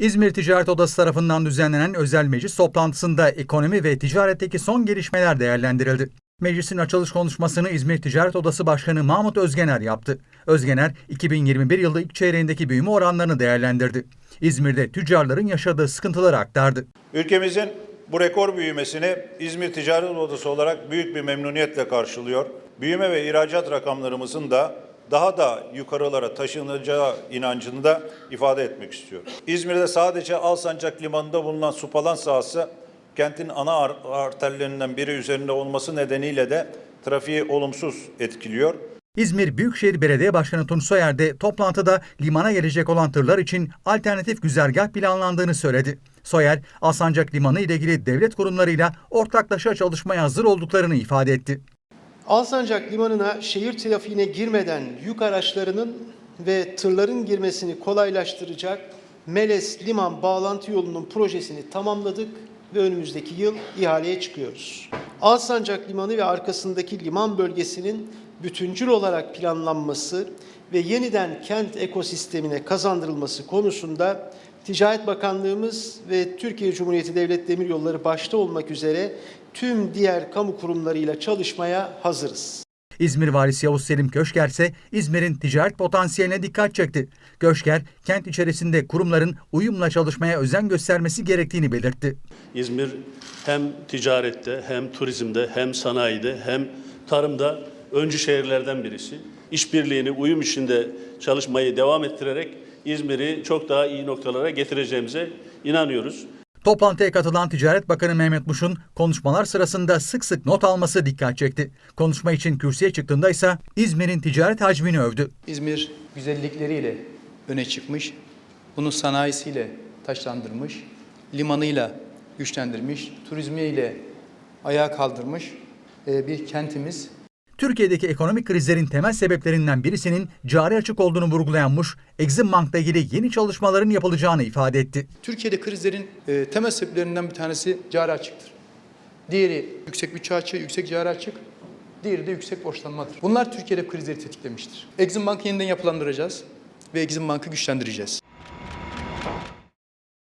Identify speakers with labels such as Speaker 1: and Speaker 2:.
Speaker 1: İzmir Ticaret Odası tarafından düzenlenen özel meclis toplantısında ekonomi ve ticaretteki son gelişmeler değerlendirildi. Meclisin açılış konuşmasını İzmir Ticaret Odası Başkanı Mahmut Özgener yaptı. Özgener, 2021 yılı ilk çeyreğindeki büyüme oranlarını değerlendirdi. İzmir'de tüccarların yaşadığı sıkıntıları aktardı.
Speaker 2: Ülkemizin bu rekor büyümesini İzmir Ticaret Odası olarak büyük bir memnuniyetle karşılıyor. Büyüme ve ihracat rakamlarımızın da daha da yukarılara taşınacağı inancını da ifade etmek istiyorum. İzmir'de sadece Alsancak Limanı'nda bulunan Supalan sahası kentin ana ar- arterlerinden biri üzerinde olması nedeniyle de trafiği olumsuz etkiliyor.
Speaker 1: İzmir Büyükşehir Belediye Başkanı Tunç Soyer de toplantıda limana gelecek olan tırlar için alternatif güzergah planlandığını söyledi. Soyer, Alsancak Limanı ile ilgili devlet kurumlarıyla ortaklaşa çalışmaya hazır olduklarını ifade etti.
Speaker 3: Alsancak Limanı'na şehir trafiğine girmeden yük araçlarının ve tırların girmesini kolaylaştıracak Meles Liman bağlantı yolunun projesini tamamladık ve önümüzdeki yıl ihaleye çıkıyoruz. Alsancak Limanı ve arkasındaki liman bölgesinin bütüncül olarak planlanması ve yeniden kent ekosistemine kazandırılması konusunda Ticaret Bakanlığımız ve Türkiye Cumhuriyeti Devlet Demiryolları başta olmak üzere tüm diğer kamu kurumlarıyla çalışmaya hazırız.
Speaker 1: İzmir Valisi Yavuz Selim Köşker ise İzmir'in ticaret potansiyeline dikkat çekti. Köşker, kent içerisinde kurumların uyumla çalışmaya özen göstermesi gerektiğini belirtti.
Speaker 4: İzmir hem ticarette hem turizmde hem sanayide hem tarımda öncü şehirlerden birisi. İşbirliğini uyum içinde çalışmayı devam ettirerek İzmir'i çok daha iyi noktalara getireceğimize inanıyoruz.
Speaker 1: Toplantıya katılan Ticaret Bakanı Mehmet Muş'un konuşmalar sırasında sık sık not alması dikkat çekti. Konuşma için kürsüye çıktığında ise İzmir'in ticaret hacmini övdü.
Speaker 5: İzmir güzellikleriyle öne çıkmış, bunu sanayisiyle taşlandırmış, limanıyla güçlendirmiş, turizmiyle ayağa kaldırmış e, bir kentimiz.
Speaker 1: Türkiye'deki ekonomik krizlerin temel sebeplerinden birisinin cari açık olduğunu vurgulayan Muş, Exim Bank'la ilgili yeni çalışmaların yapılacağını ifade etti.
Speaker 5: Türkiye'de krizlerin e, temel sebeplerinden bir tanesi cari açıktır. Diğeri yüksek bütçe açığı, yüksek cari açık. Diğeri de yüksek borçlanmadır. Bunlar Türkiye'de krizleri tetiklemiştir. Exim Bank'ı yeniden yapılandıracağız ve Exim Bank'ı güçlendireceğiz.